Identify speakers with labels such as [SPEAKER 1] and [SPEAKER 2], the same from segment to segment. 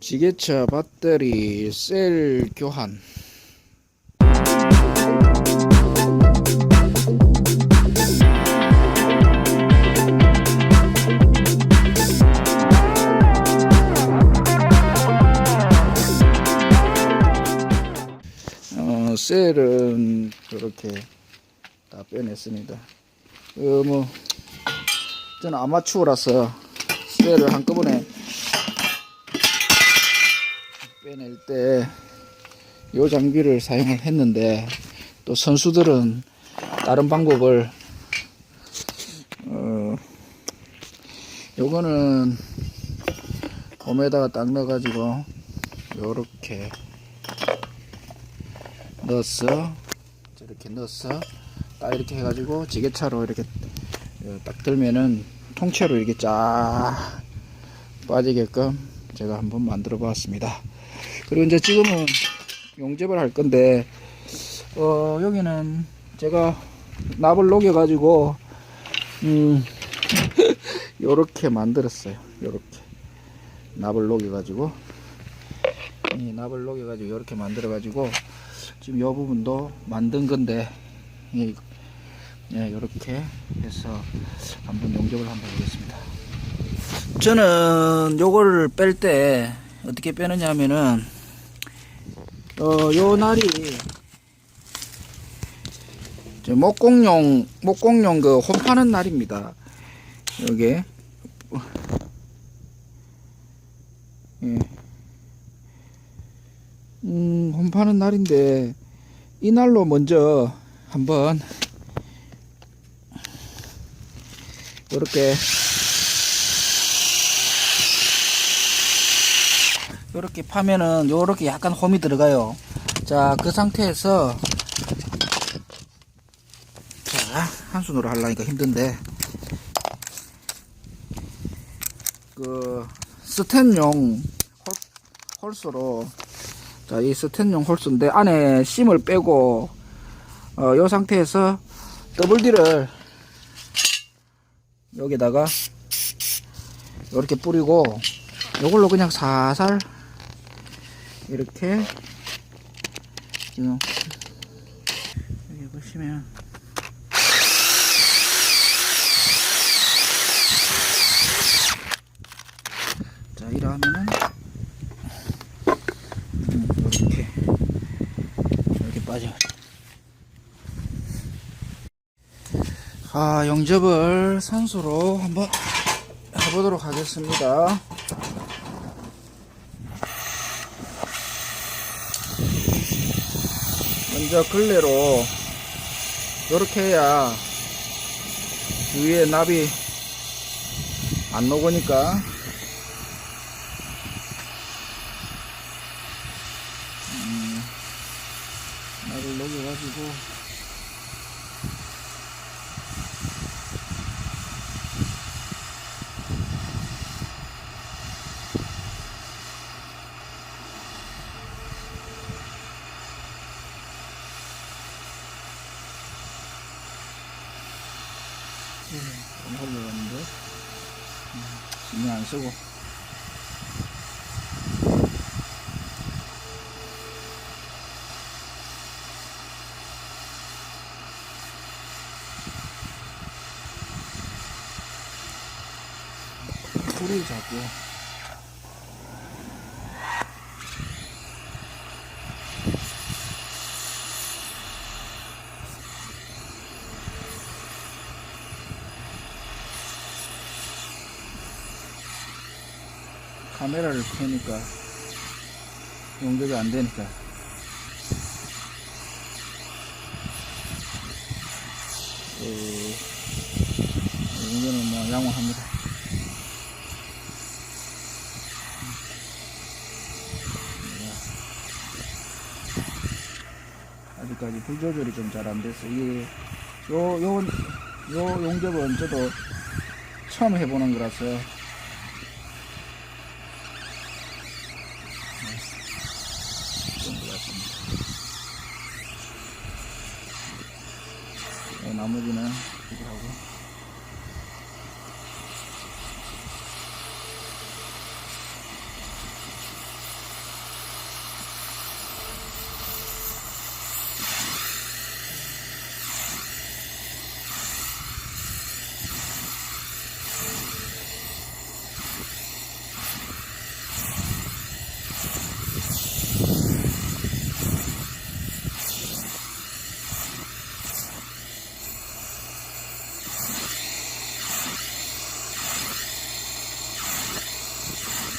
[SPEAKER 1] 지게차 배터리 셀 교환 어, 셀은 이렇게 다 빼냈습니다. 어, 뭐 저는 아마추어라서 셀을 한꺼번에 빼낼 때 이 장비를 사용을 했는데 또 선수들은 다른 방법을 어 요거는 홈에다가 딱 넣어가지고 요렇게 넣었어 이렇게 넣었어 딱 이렇게 해가지고 지게차로 이렇게 어, 딱 들면은 통째로 이렇게 쫙 빠지게끔 제가 한번 만들어 보았습니다 그리고 이제 지금은 용접을 할 건데 어 여기는 제가 납을 녹여 가지고 음 요렇게 만들었어요 요렇게 납을 녹여 가지고 이 납을 녹여 가지고 요렇게 만들어 가지고 지금 요 부분도 만든 건데 이 예, 해서 한번 용접을 한번 해보겠습니다. 저는 요거를 뺄 때 어떻게 빼느냐 하면은 어, 요 날이 저 목공용 목공용 그 홈파는 날입니다. 여기 예. 음, 홈파는 날인데 이 날로 먼저 한번 이렇게 이렇게 파면은 요렇게 약간 홈이 들어가요. 자, 그 상태에서 자, 한 손으로 하려니까 힘든데 그 스텐용 홀, 홀수로 자, 이 스텐용 홀수인데 안에 심을 빼고 어, 요 상태에서 더블 D를 여기다가 이렇게 뿌리고 요걸로 그냥 살살 이렇게. 지금. 여기 보시면. 자 이러면은. 음, 이렇게. 이렇게 빠져 아 용접을 산소로 한번 해보도록 하겠습니다 먼저 걸레로 이렇게 해야 위에 납이 안 녹으니까. 음, 납을 녹여가지고 좀 걸려갔는데 음, 신경 안 쓰고 불이 자꾸 카메라를 켜니까 용접이 안 되니까 그 용접은 뭐 양호합니다. 아직까지 불 조절이 좀 잘 안 돼서 이게 요, 요, 요 용접은 저도 처음 해보는 거라서 같습니다. 네, 나머지는 이거 하고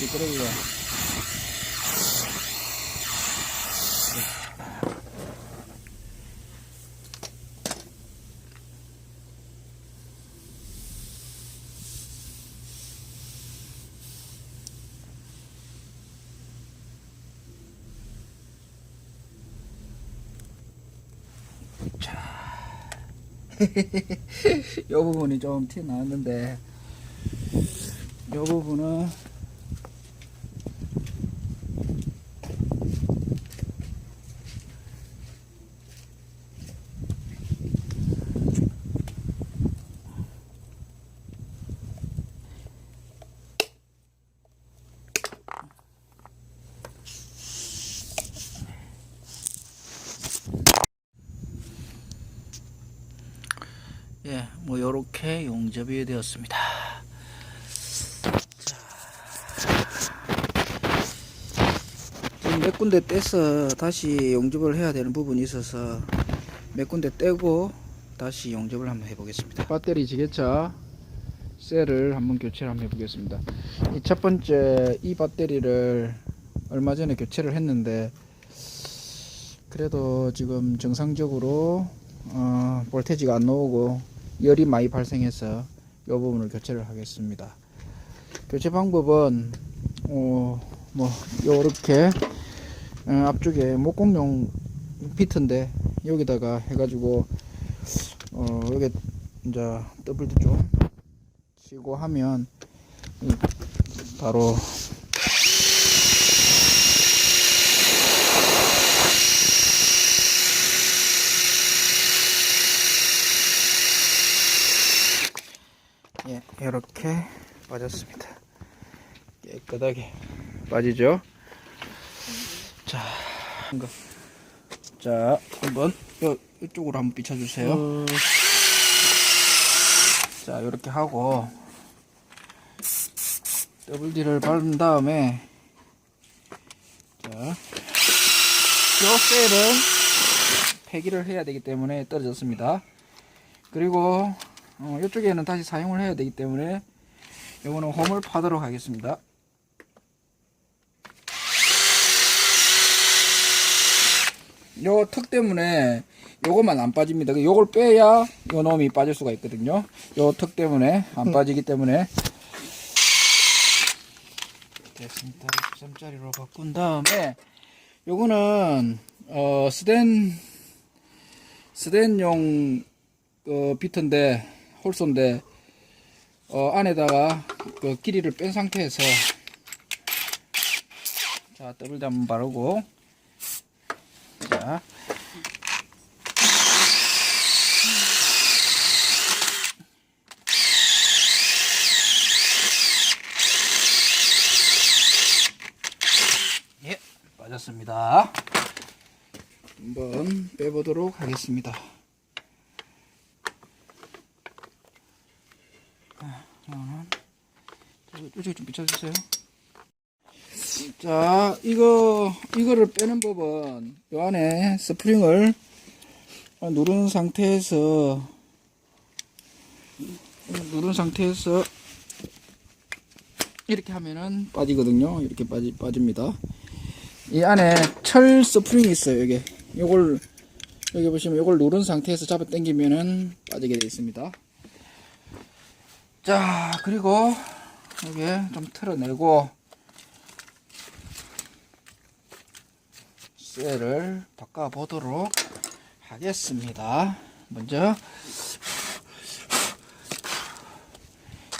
[SPEAKER 1] 미끄러워요. 이 부분이 좀티 나왔는데 이 부분은 예, 뭐 요렇게 용접이 되었습니다. 몇 군데 떼서 다시 용접을 해야 되는 부분이 있어서 몇 군데 떼고 다시 용접을 한번 해보겠습니다. 배터리 지게차 셀을 한번 교체를 한번 해보겠습니다. 이 첫 번째 이 배터리를 얼마 전에 교체를 했는데 그래도 지금 정상적으로 어, 볼테지가 안 나오고 열이 많이 발생해서 이 부분을 교체를 하겠습니다. 교체 방법은 어, 뭐 요렇게 어, 앞쪽에 목공용 피트인데 여기다가 해가지고 어, 여기 이제 더블도 좀 치고 하면 이 바로 예, 이렇게 빠졌습니다. 깨끗하게 빠지죠. 자, 이거. 자, 한번 요 이쪽으로 한번 비춰주세요. 자, 이렇게 하고 더블 D를 바른 다음에 자, 요 셀은 폐기를 해야 되기 때문에 떨어졌습니다. 그리고 어, 이쪽에는 다시 사용을 해야 되기 때문에 이거는 홈을 파도록 하겠습니다. 요턱 때문에 요것만 안 빠집니다. 요걸 빼야 요 놈이 빠질 수가 있거든요. 요 턱 때문에 안 빠지기 때문에 됐습니다. 13짜리로 바꾼 다음에 요거는 어 스댄 스댄용 어, 비트인데 홀소인데 어, 안에다가 그 길이를 뺀 상태에서 자 더블 한번 바르고 자 예, 빠졌습니다. 한번 빼보도록 하겠습니다. 이쪽에 좀 비춰주세요. 자, 이거, 이거를 빼는 법은, 요 안에 스프링을 누른 상태에서, 누른 상태에서, 이렇게 하면은 빠지거든요. 이렇게 빠지, 빠집니다. 이 안에 철 스프링이 있어요, 여기. 요걸, 여기 보시면 요걸 누른 상태에서 잡아 당기면은 빠지게 되어 있습니다. 자, 그리고 여기 좀 틀어내고 셀을 바꿔 보도록 하겠습니다. 먼저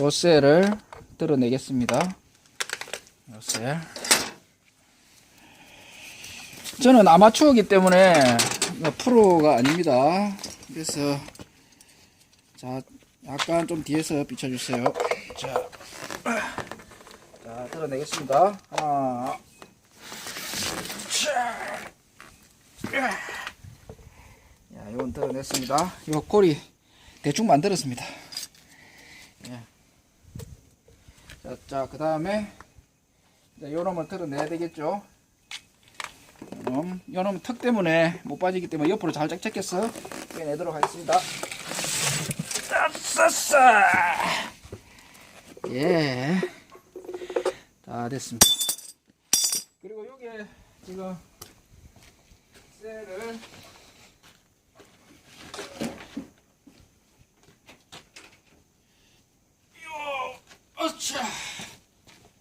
[SPEAKER 1] 요 셀을 뜯어내겠습니다. 요 셀. 저는 아마추어기 때문에 프로가 아닙니다. 그래서 자 약간 좀 뒤에서 비춰주세요. 자, 자, 들어내겠습니다. 하나, 자, 야, 이건 들어냈습니다. 이 꼬리 대충 만들었습니다. 예. 자, 자, 그 다음에 요놈을 들어내야 되겠죠. 요놈, 요놈 턱 때문에 못 빠지기 때문에 옆으로 잘 짝짝겠어 빼내도록 하겠습니다. 싸싸 예. 자, 다 됐습니다. 그리고 여기에 지금 셀을.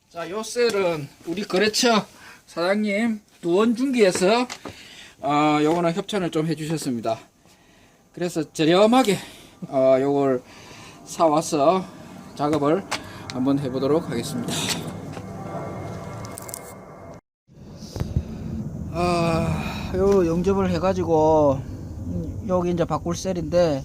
[SPEAKER 1] 자, 요 셀은 우리 거래처 사장님 두원중기에서 어, 요거는 협찬을 좀 해주셨습니다. 그래서 저렴하게 어, 요걸 사와서 작업을 한번 해보도록 하겠습니다. 아, 요 영접을 해가지고 음, 여기 이제 바꿀 셀인데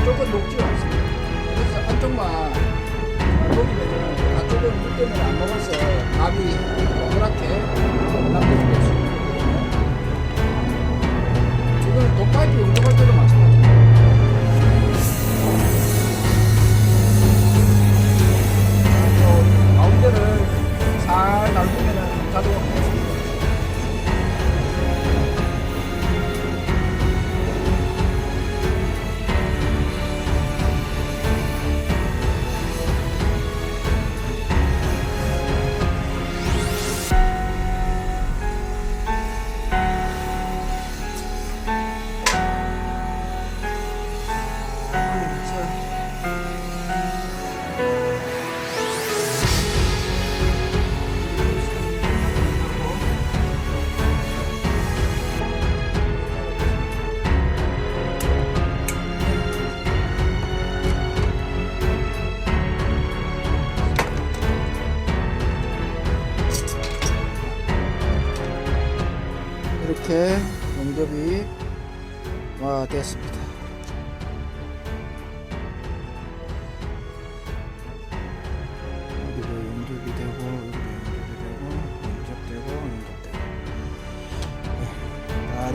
[SPEAKER 1] 때문에 안쪽은 녹지 않습니다. 그래서 한쪽만 녹이면은 안쪽은 물 때문에 안 녹아서 밥이 동그랗게 남겨지고 있습니다. 이거는 독파이프 용접할 때도 마찬가지입니다. 또 가운데를 살 놔두면은 자동으로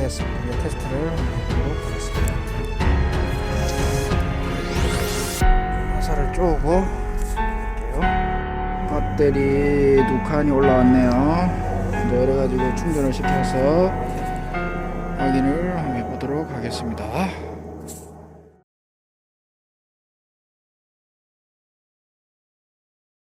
[SPEAKER 1] 네, 다 됐습니다. 이제 테스트를 해보도록 하겠습니다. 화살을 쪼고 볼게요. 배터리 두 칸이 올라왔네요. 그래가지고 충전을 시켜서 확인을 한번 해보도록 하겠습니다.